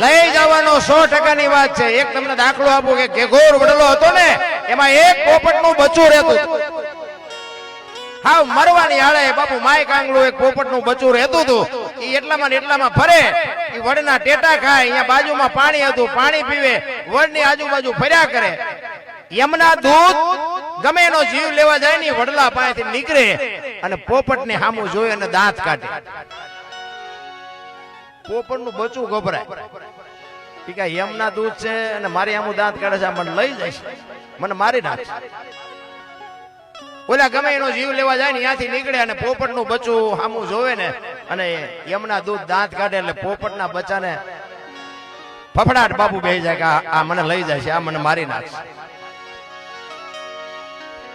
લઈ જવાનો સો ટકાની વાત છે. એક તમને દાખલો આપું કે ઘેઘોર વડલો હતો ને, એમાં એક પોપટનું બચ્ચું રહેતું હા મરવાની હાળે બાપુ માય કાંગલું એક પોપટનું બચ્ચું રહેતું હતું. એ એટલામાં ને એટલામાં ફરે. એ વડના ટેટા ખાય, અહીંયા બાજુમાં પાણી હતું, પાણી પીવે, વડની આજુબાજુ ફર્યા કરે. યમના દૂધ ગમે એનો જીવ લેવા જાય ને વડલા પાસેથી નીકળે અને પોપટને સામું જોઈ અને દાંત કાઢે. પોપટનું બચું ગભરાય. કે યમના દૂધ છે અને મારી આમું દાંત કાઢે છે મને લઈ જાય મને મારી નાખશે ઓલા ગમે એનો જીવ લેવા જાય ને ત્યાંથી નીકળે અને પોપટનું બચું સામું જોવે ને અને યમના દૂધ દાંત કાઢે એટલે પોપટના બચ્ચાને ફફડાટ બાપુ બે જાય કે આ- આ મને લઈ જાય છે, આ મને મારી નાખશે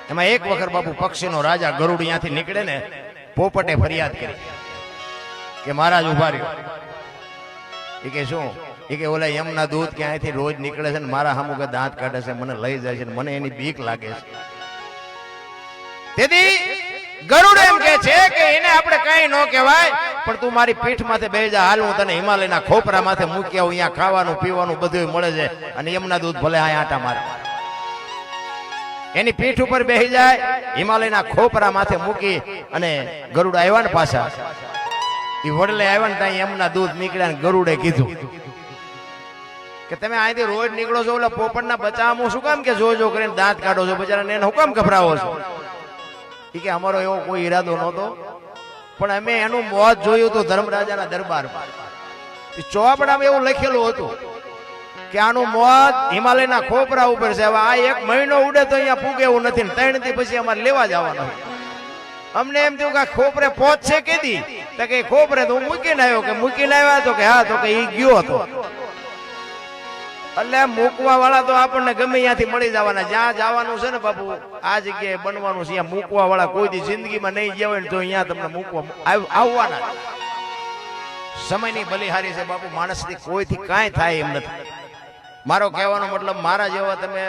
એમાં એક વખત બાપુ પક્ષીનો રાજા ગરુડ ત્યાંથી નીકળે ને પોપટે ફરિયાદ કરી કે મહારાજ ઊભા રહ્યો. એ કે શું? એ કે ઓલા યમના દૂધ કે અહીંથી રોજ નીકળે છે ને મારા સામું દાંત કાઢે છે, મને લઈ જાય છે મને એની બીક લાગે છે. તેથી ગરુડ એમ કે છે કે એને આપણે કઈ ન કહેવાય, પણ તું મારી પીઠ માથે બે જા, હાલ હું તને હિમાલયના ખોપરા માથે મૂકી આવું, અહીંયા ખાવાનું, પીવાનું બધું મળે છે અને એમના દૂધ ભલે આ આટા મારે. એની પીઠ ઉપર બેસી જાય, હિમાલયના ખોપરા માથે મૂકી અને ગરુડ આવ્યા ને પાછા. એ વડલે આવ્યા ને ત્યાં એમના દૂધ નીકળ્યા ને ગરુડે કીધું કે તમે અહીંથી રોજ નીકળો છો એટલે પોપટના બચાવમાં શું કામ કે જો જો કરીને દાંત કાઢો છો? બચારાને એને હું કામ ગભરાવો છો? એ કે અમારો એવો કોઈ ઈરાદો નહોતો. પણ અમે એનું મોત જોયું હતું ધર્મરાજાના દરબારમાં. ચોપડામાં એવું લખેલું હતું કે આનું મોત હિમાલયના ખોપરા ઉપર છે. હવે આ એક મહિનો ઉડે તો અહીંયા પૂગે એવું નથી ત્રણથી પછી અમારે લેવા જવાનું અમને એમ થયું કે ખોપરે પહોંચશે કેદી? તો કે ખોપરે તો હું મૂકીને આવ્યો કે મૂકીને આવ્યા તો કે હા, તો કે ઈ ગયો હતો. એટલે મૂકવા વાળા તો આપણને ગમે ત્યાંથી મળી જવાના. જ્યાં જવાનું છે ને બાપુ, આ જગ્યાએ બનવાનું છે. ત્યાં મૂકવા વાળા કોઈ દી જિંદગીમાં નહીં ગયા ને તો અહીંયા તમને મૂકવા આવવાના. સમયની બલિહારી છે બાપુ, માણસથી કોઈથી કાંઈ થાય એમ નથી. મારો કહેવાનો મતલબ મારા જેવા તમે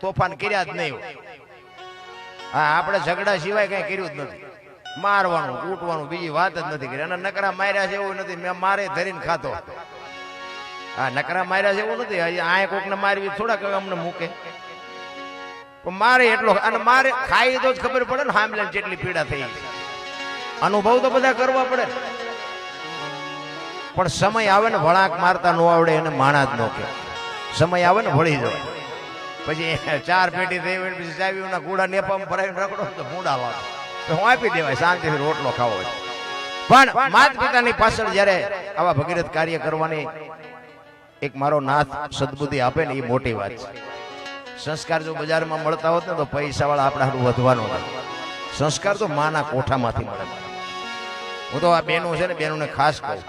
તોફાન કર્યા જ નહીં હા, આપણે ઝઘડા સિવાય કઈ કર્યું જ નથી. મારવાનું કૂટવાનું બીજી વાત જ નથી કરી. અને નકરા માર્યા છે એવું નથી. મેં મારે ધરીને ખાતો હા નકરા માર્યા છે એવું નથી. આ કોકને મારવી થોડાક અમને મૂકે. પણ મારે એટલો અને મારે ખાઈ તો જ ખબર પડે ને હામલે જેટલી પીડા થઈ. અનુભવ તો બધા કરવા પડે. પણ સમય આવે ને વળાંક મારતા ન આવડે એને માણા જ ન સમય આવે ને વળી જાય. પછી ચાર પેટી થઈ પછી ચાવીઓના કુડા નેપામાં ભરાઈને રખડો તો મૂડા લાગે તો હું આપી દેવાય શાંતિથી રોટલો ખાવો પણ માત પિતાની પાછળ જ્યારે આવા ભગીરથ કાર્ય કરવાની એક મારો નાથ સદબુદ્ધિ આપે ને એ મોટી વાત છે. સંસ્કાર જો બજારમાં મળતા હોત ને તો પૈસા વાળા આપણા હારું વધવાનો નથી સંસ્કાર તો માના કોઠામાંથી મળે. હું તો આ બેનો છે ને બેનોને ખાસ કહું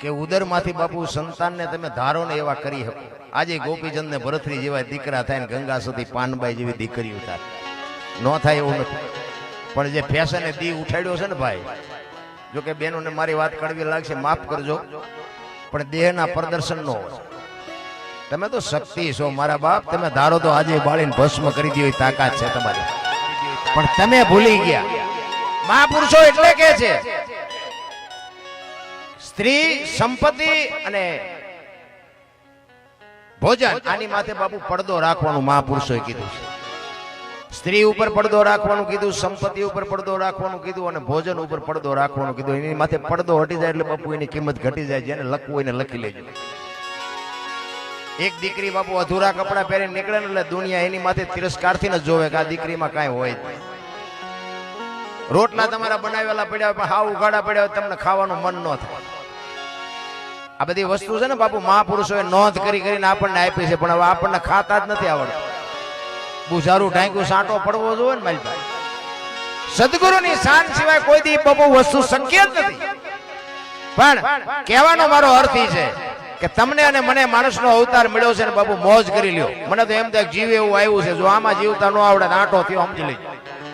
કે ઉદરમાંથી બાપુ સંતાનને તમે ધારો ને એવા કરી શકો. આજે ગોપીચંદ ને ભરતરી જેવા દીકરા થાય ને ગંગા સુધી પાનબાઈ જેવી દીકરીઓ થાય. ન થાય એવું નથી. પણ જે ફેશને દી ઉઠાડ્યો છે ને ભાઈ, જો કે બહેનોને મારી વાત કડવી લાગશે, માફ કરજો. પણ દેહના પ્રદર્શન નો તમે તો શક્તિ છો, મારા બાપ, તમે ધારો તો આજે બાળીને ભસ્મ કરી દીધી તાકાત છે તમારી. પણ તમે ભૂલી ગયા. મહાપુરુષો એટલે કે છે, સ્ત્રી, સંપત્તિ અને ભોજન, આની માથે બાપુ પડદો રાખવાનું મહાપુરુષોએ કીધું છે. સ્ત્રી ઉપર પડદો રાખવાનું કીધું, સંપત્તિ ઉપર પડદો રાખવાનું કીધું અને ભોજન ઉપર પડદો રાખવાનું કીધું. એની માથે પડદો હટી જાય એટલે બાપુ એની કિંમત ઘટી જાય જેને લખવું એને લખી લેજો. એક દીકરી બાપુ અધૂરા કપડા પહેરીને નીકળે ને એટલે દુનિયા એની માથે તિરસ્કારથી જ જોવે કે આ દીકરીમાં કાંઈ હોય રોટલા તમારા બનાવેલા પડ્યા હોય પણ હાવ ઉઘાડા પડ્યા હોય તમને ખાવાનું મન ન થાય. આ બધી વસ્તુ છે ને બાપુ, મહાપુરુષોએ નોંધ કરી કરીને આપણને આપી છે, પણ હવે આપણને ખાતા જ નથી આવડતું. બુઝારું ઢાંક્યું, સાંટો પડવો જોઈએ ને મારી સદગુરુની શાન સિવાય કોઈ દી બબુ વસ્તુ જ નથી. પણ કહેવાનો મારો અર્થ છે કે તમને અને મને માણસનો અવતાર મળ્યો છે ને બાપુ મોજ કરી લ્યો. મને તો એમ થાય જીવ એવું આવ્યું છે. જો આમાં જીવતા ન આવડે આંટો થયો સમજી લેજો.